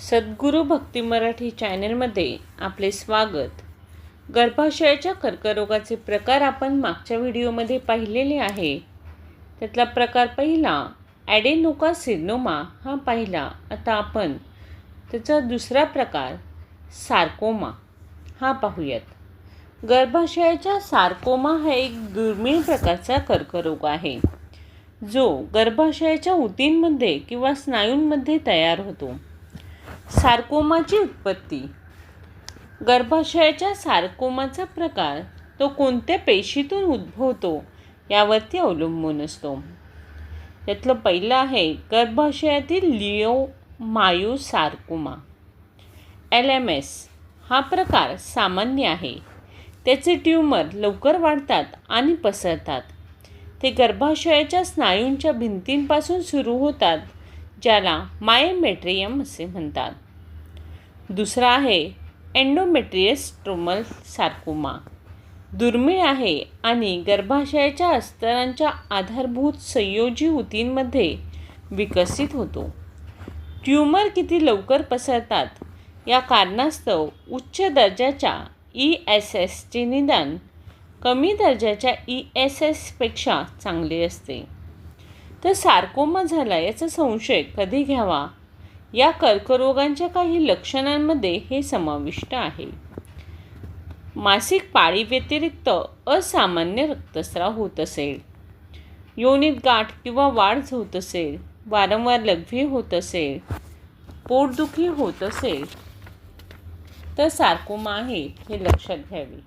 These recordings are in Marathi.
सद्गुरू भक्ती मराठी चॅनलमध्ये आपले स्वागत. गर्भाशयाच्या कर्करोगाचे प्रकार आपण मागच्या व्हिडिओमध्ये पाहिलेले आहे. त्यातला प्रकार पहिला ॲडेनोका सिर्नोमा हा पाहिला. आता आपण त्याचा दुसरा प्रकार सार्कोमा हा पाहूयात. गर्भाशयाच्या सार्कोमा हा एक दुर्मिळ प्रकारचा कर्करोग आहे जो गर्भाशयाच्या उतींमध्ये किंवा स्नायूंमध्ये तयार होतो. सारकोमाची उत्पत्ती. गर्भाशयाच्या सारकोमाचा प्रकार तो कोणत्या पेशीतून उद्भवतो यावरती अवलंबून असतो. त्यातलं पहिलं आहे गर्भाशयातील leiomyosarcoma. L M S हा प्रकार सामान्य आहे. त्याचे ट्यूमर लवकर वाढतात आणि पसरतात. ते गर्भाशयाच्या स्नायूंच्या भिंतींपासून सुरू होतात ज्याला मायमेट्रियम असे म्हणतात. दुसरा आहे एन्डोमेट्रियस ट्रोमल सार्कोमा. दुर्मिळ आहे आणि गर्भाशयाच्या अस्तरांच्या आधारभूत संयोजी ऊतींमध्ये विकसित होतो. ट्यूमर किती लवकर पसरतात? या कारणास्तव उच्च दर्जाच्या ई एस एसचे निदान कमी दर्जाच्या ई एस एसपेक्षा चांगले असते. तर सार्कोमा झाला याचा संशय कधी घ्यावा? या कर्करोगांच्या काही लक्षणांमध्ये हे समाविष्ट आहे. मासिक पाळी व्यतिरिक्त असामान्य रक्तस्राव होत असेल. योनीत गाठ किंवा वाढ होत असेल वारंवार लघवी होत असेल पोटदुखी होत असेल तर सार्कोमा आहे हे लक्षात घ्यावे.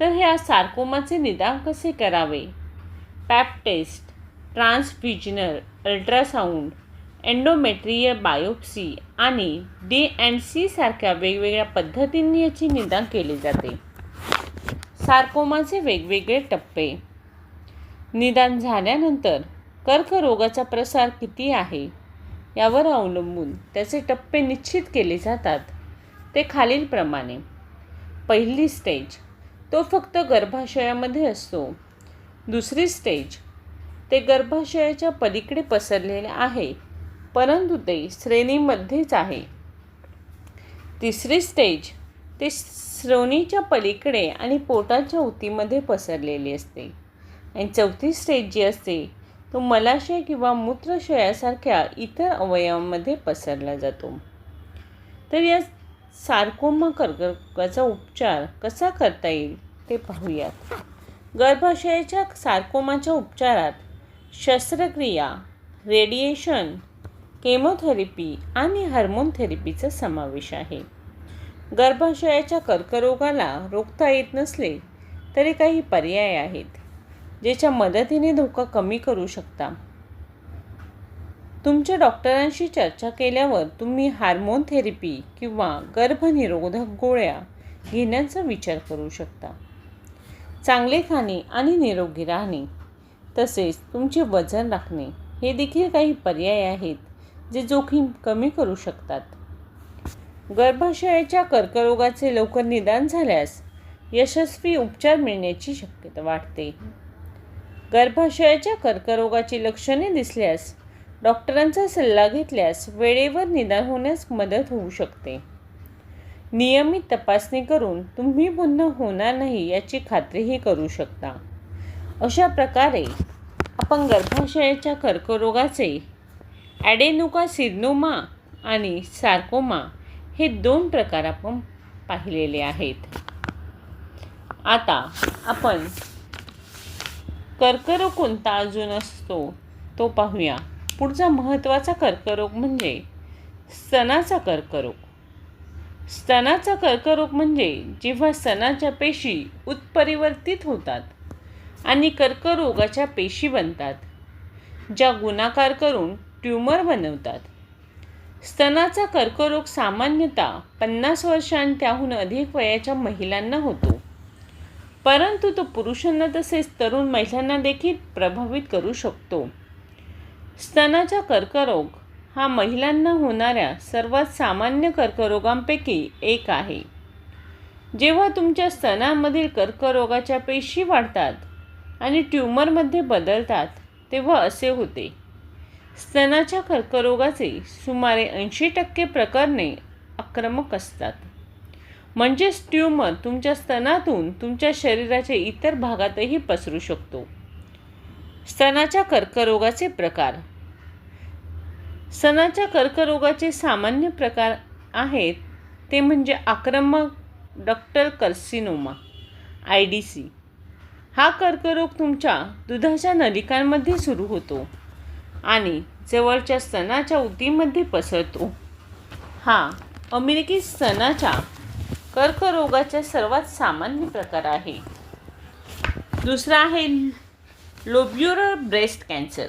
तर ह्या सार्कोमाचे निदान कसे करावे? Pap test transvaginal ultrasound endometrial biopsy आणि डी अँड सी सारख्या वेगवेगळ्या पद्धतींनी याची निदान केले जाते. सार्कोमाचे वेगवेगळे टप्पे. निदान झाल्यानंतर कर्करोगाचा प्रसार किती आहे यावर अवलंबून त्याचे टप्पे निश्चित केले जातात. ते खालीलप्रमाणे पहिली स्टेज तो फक्त गर्भाशयामध्ये असतो. दुसरी स्टेज ते गर्भाशयाच्या पलीकडे पसरलेले आहे. परंतु ते श्रेणीमध्येच आहे. तिसरी स्टेज ते श्रोणीच्या पलीकडे आणि पोटाच्या उतीमध्ये पसरलेली असते. आणि चौथी स्टेज जी असते तो मलाशय किंवा मूत्रशयासारख्या इतर अवयवांमध्ये पसरला जातो. तर या सार्कोमा कर्करोगाचा उपचार कसा करता येईल ते पाहूयात. गर्भाशयाच्या सार्कोमाच्या उपचारात शस्त्रक्रिया रेडिएशन केमोथेरपी आणि हार्मोन थेरपीचा समावेश आहे. गर्भाशयाच्या कर्करोगाला रोखता येत नसले तरी काही पर्याय आहेत ज्याच्या मदतीने धोका कमी करू शकता. तुमच्या डॉक्टरांशी चर्चा केल्यावर तुम्ही हार्मोन थेरपी किंवा गर्भनिरोधक गोळ्या घेण्याचा विचार करू शकता. चांगले खाणे आणि निरोगी राहणे तसेच तुमचे वजन राखणे हे देखील काही पर्याय आहेत जे जोखीम कमी करू शकतात. गर्भाशयाच्या कर्करोगाचे लवकर निदान झाल्यास यशस्वी उपचार मिळण्याची शक्यता वाढते. गर्भाशयाच्या कर्करोगाची लक्षणे दिसल्यास डॉक्टरांचा सल्ला घेतल्यास वेळेवर निदान होण्यास मदत होऊ शकते. नियमित तपासणी करून तुम्ही पुन्हा होणार नाही याची खात्रीही करू शकता. अशा प्रकारे आपण गर्भाशयाच्या कर्करोगाचे ॲडेनोका सिर्नोमा आणि सार्कोमा हे दोन प्रकार आपण पाहिलेले आहेत. आता आपण कर्करोग कोणता अजून असतो तो पाहूया. पुढचा महत्त्वाचा कर्करोग म्हणजे स्तनाचा कर्करोग. स्तनाचा कर्करोग म्हणजे जेव्हा स्तनाच्या पेशी उत्परिवर्तित होतात आणि कर्करोगाच्या पेशी बनतात ज्या गुणाकार करून ट्यूमर बनवतात. स्तनाचा कर्करोग सामान्यतः पन्नास वर्षां त्याहून अधिक वयाच्या महिलांना होतो. परंतु तो पुरुषांना तसेच तरुण महिलांना देखील प्रभावित करू शकतो. स्तनाचा कर्करोग हा महिलांना होणाऱ्या सर्वात सामान्य कर्करोगांपैकी एक आहे. जेव्हा तुमच्या स्तनामधील कर्करोगाच्या पेशी वाढतात आणि ट्यूमरमध्ये बदलतात तेव्हा असे होते. स्तनाच्या कर्करोगाचे सुमारे ऐंशी टक्के प्रकरणे आक्रमक असतात. म्हणजेच ट्यूमर तुमच्या स्तनातून तुमच्या शरीराच्या इतर भागातही पसरू शकतो. स्तनाच्या कर्करोगाचे प्रकार. स्तनाच्या कर्करोगाचे सामान्य प्रकार आहेत ते म्हणजे आक्रमक ductal carcinoma I D C. हा कर्करोग तुमच्या दुधाच्या नलिकांमध्ये सुरू होतो आणि जवळच्या स्तनाच्या उतीमध्ये पसरतो. हा अमेरिकी स्तनाच्या कर्करोगाचा सर्वात सामान्य प्रकार आहे. दुसरा आहे लोब्युरल ब्रेस्ट कॅन्सर.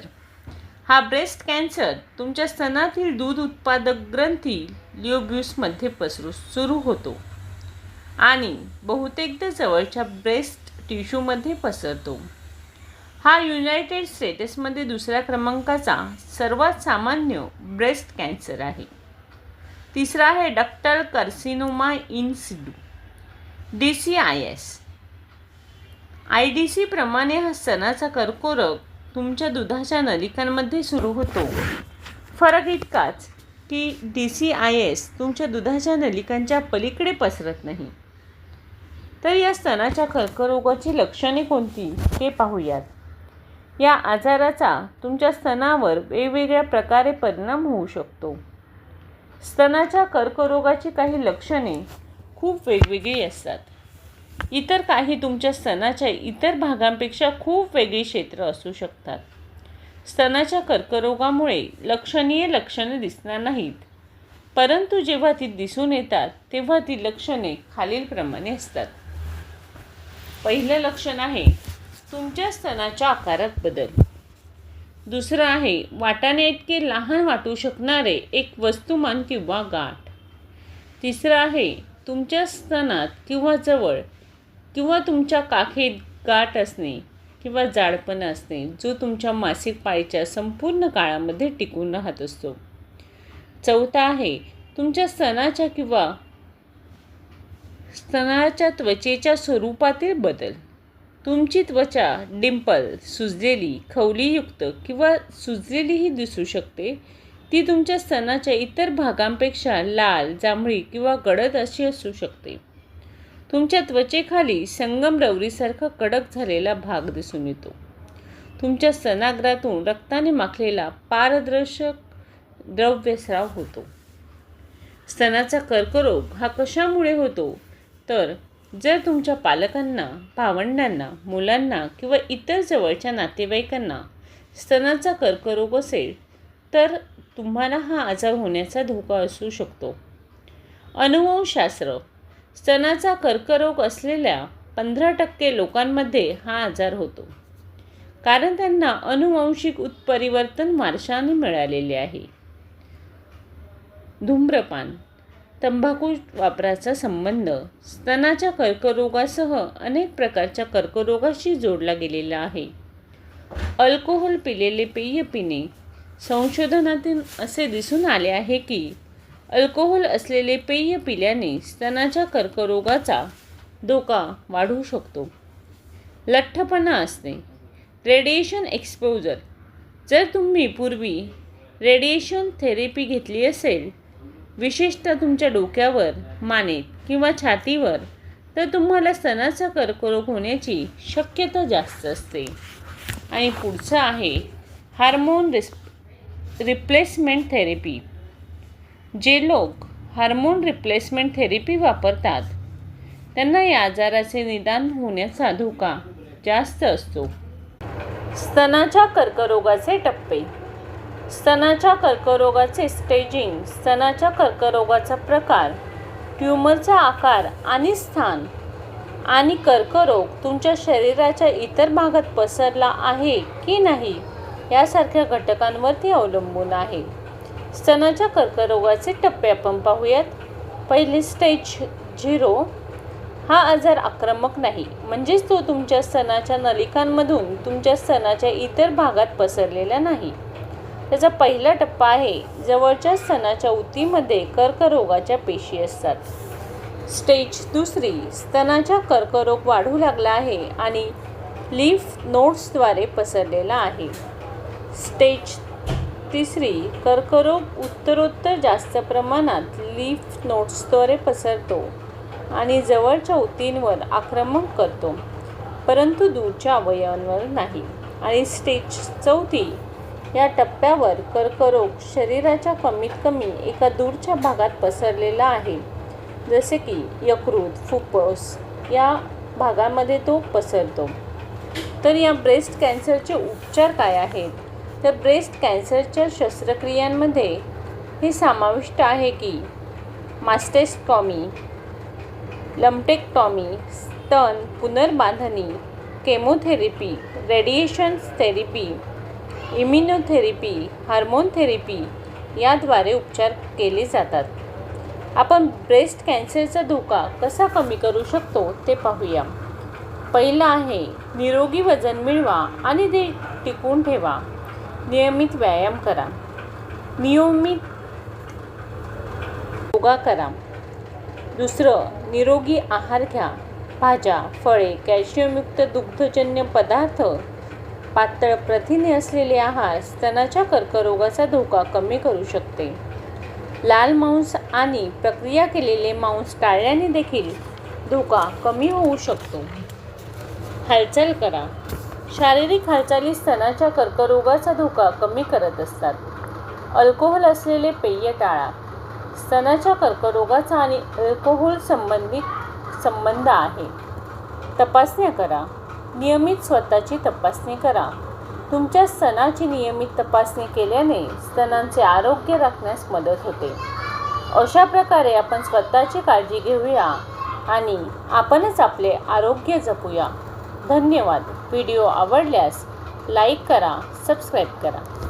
हा ब्रेस्ट कॅन्सर तुमच्या स्तनातील दूध उत्पादक ग्रंथी लिओब्युसमध्ये पसरू सुरू होतो आणि बहुतेकदा जवळच्या ब्रेस्ट टिश्यूमध्ये पसरतो. हा युनायटेड स्टेट्समध्ये दुसऱ्या क्रमांकाचा सर्वात सामान्य ब्रेस्ट कॅन्सर आहे. तिसरा आहे ductal carcinoma in situ D C I S. I D C प्रमाणे हा स्तनाचा कर्करोग तुमच्या दुधाच्या नलिकांमध्ये सुरू होतो. फरक इतकाच की डी सी आय एस तुमच्या दुधाच्या नलिकांच्या पलीकडे पसरत नाही. तर या स्तनाच्या कर्करोगाची लक्षणे कोणती ते पाहूयात. या आजाराचा तुमच्या स्तनावर वेगवेगळ्या प्रकारे परिणाम होऊ शकतो. स्तनाच्या कर्करोगाची काही लक्षणे खूप वेगवेगळी असतात. इतर काही तुमच्या स्तनाच्या इतर भागांपेक्षा खूप वेगळी क्षेत्र असू शकतात. स्तनाच्या कर्करोगामुळे लक्षणीय लक्षणे दिसणार नाहीत. परंतु जेव्हा ती दिसून येतात तेव्हा ती लक्षणे खालीलप्रमाणे असतात. पहिलं लक्षण आहे तुमच्या स्तनाच्या आकारात बदल. दुसरं आहे वाटाणे इतके लहान वाटू शकणारे एक वस्तुमान किंवा गाठ. तिसरं आहे तुमच्या स्तनात किंवा जवळ किंवा तुमच्या काखेत गाठ असणे किंवा जाडपणा असणे जो तुमच्या मासिक पाळीच्या संपूर्ण काळामध्ये टिकून राहत असतो. चौथा आहे तुमच्या स्तनाच्या किंवा स्तनाच्या त्वचेच्या स्वरूपातील बदल. तुमची त्वचा डिंपल सुजलेली खवलीयुक्त किंवा सुजलेलीही दिसू शकते. ती तुमच्या स्तनाच्या इतर भागांपेक्षा लाल जांभळी किंवा गडद अशी असू शकते. तुमच्या त्वचेखाली संगमरवरीसारखा कडक झालेला भाग दिसून येतो. तुमच्या स्तनाग्रातून रक्ताने माखलेला पारदर्शक द्रव्यस्राव होतो. स्तनाचा कर्करोग हा कशामुळे होतो? तर जर तुमच्या पालकांना भावंडांना मुलांना किंवा इतर जवळच्या नातेवाईकांना स्तनाचा कर्करोग असेल तर तुम्हाला हा आजार होण्याचा धोका असू शकतो. अनुवंशशास्त्र. स्तनाचा कर्करोग असलेल्या पंधरा टक्के लोकांमध्ये हा आजार होतो. कारण त्यांना अनुवांशिक उत्परिवर्तन वारशाने मिळालेले आहे. धूम्रपान. तंबाखू वापराचा संबंध स्तनाच्या कर्करोगासह अनेक प्रकारच्या कर्करोगाशी जोडला गेलेला आहे. अल्कोहोल पिलेले पेय पिणे संशोधनातून असे दिसून आले आहे की अल्कोहोल असलेले पेय पिल्याने स्तनाच्या कर्करोगाचा धोका वाढू शकतो. लठ्ठपणा असणे रेडिएशन एक्सपोजर. जर तुम्ही पूर्वी रेडिएशन थेरपी घेतली असेल विशेषतः तुमच्या डोक्यावर मानेत किंवा छातीवर तर तुम्हाला स्तनाचा कर्करोग होण्याची शक्यता जास्त असते. आणि पुढचं आहे हार्मोन रिस रिप्लेसमेंट थेरपी. जे लोक हार्मोन रिप्लेसमेंट थेरपी वापरतात त्यांना या आजाराचे निदान होण्याचा धोका जास्त असतो. स्तनाच्या कर्करोगाचे टप्पे. स्तनाच्या कर्करोगाचे स्टेजिंग स्तनाच्या कर्करोगाचा प्रकार ट्यूमरचा आकार आणि स्थान आणि कर्करोग तुमच्या शरीराच्या इतर भागात पसरला आहे की नाही यासारख्या घटकांवरती अवलंबून आहे. स्तनाच्या कर्करोगाचे टप्पे आपण पाहूयात. पहिली स्टेज झिरो हा आजार आक्रमक नाही. म्हणजेच तो तुमच्या स्तनाच्या नलिकांमधून तुमच्या स्तनाच्या इतर भागात पसरलेला नाही. त्याचा पहिला टप्पा आहे जवळच्या स्तनाच्या उतीमध्ये कर्करोगाच्या पेशी असतात. स्टेज दुसरी स्तनाच्या कर्करोग वाढू लागला आहे आणि लिफ नोट्सद्वारे पसरलेला आहे. स्टेज तिसरी कर्करोग उत्तरोत्तर जास्त प्रमाणात लिफ नोट्सद्वारे पसरतो आणि जवळच्या ऊतींवर आक्रमण करतो परंतु दूरच्या अवयवांवर नाही. आणि स्टेज चौथी या टप्प्यावर कर्करोग शरीराच्या कमीत कमी एका दूरच्या भागात पसरलेला आहे. जसे की यकृत फुफ्फुस या भागामध्ये तो पसरतो. तर या ब्रेस्ट कॅन्सरचे उपचार काय आहेत? तर ब्रेस्ट कॅन्सरच्या शस्त्रक्रियांमध्ये हे समाविष्ट आहे की मास्टेस्टॉमी लम्पेक्टॉमी स्तन पुनर्बांधणी chemotherapy radiation therapy immunotherapy hormone therapy याद्वारे उपचार केले जातात. आपण ब्रेस्ट कॅन्सरचा धोका कसा कमी करू शकतो ते पाहूया. पहिला आहे निरोगी वजन मिळवा आणि ते टिकून ठेवा. नियमित व्यायाम करा. नियमित योगा करा. दुसरं निरोगी आहार घ्या. भाज्या फळे कॅल्शियमयुक्त दुग्धजन्य पदार्थ पातळ प्रथिने असलेले आहार स्तनाच्या कर्करोगाचा धोका कमी करू शकते. लाल मांस आणि प्रक्रिया केलेले मांस टाळल्याने देखील धोका कमी होऊ शकतो. हालचाल करा. शारीरिक हालचाली स्तनाच्या कर्करोगाचा धोका कमी करत असतात. अल्कोहोल असलेले पेय टाळा. स्तनाच्या कर्करोगाचा आणि अल्कोहोल संबंधित संबंध आहे. तपासण्या करा. नियमित स्वतःची तपासणी करा. तुमच्या स्तनाची नियमित तपासणी केल्याने स्तनांचे आरोग्य राखण्यास मदत होते. अशा प्रकारे आपण स्वतःची काळजी घेऊया आणि आपणच आपले आरोग्य जपूया. धन्यवाद. व्हिडिओ आवडल्यास लाईक करा सबस्क्राईब करा.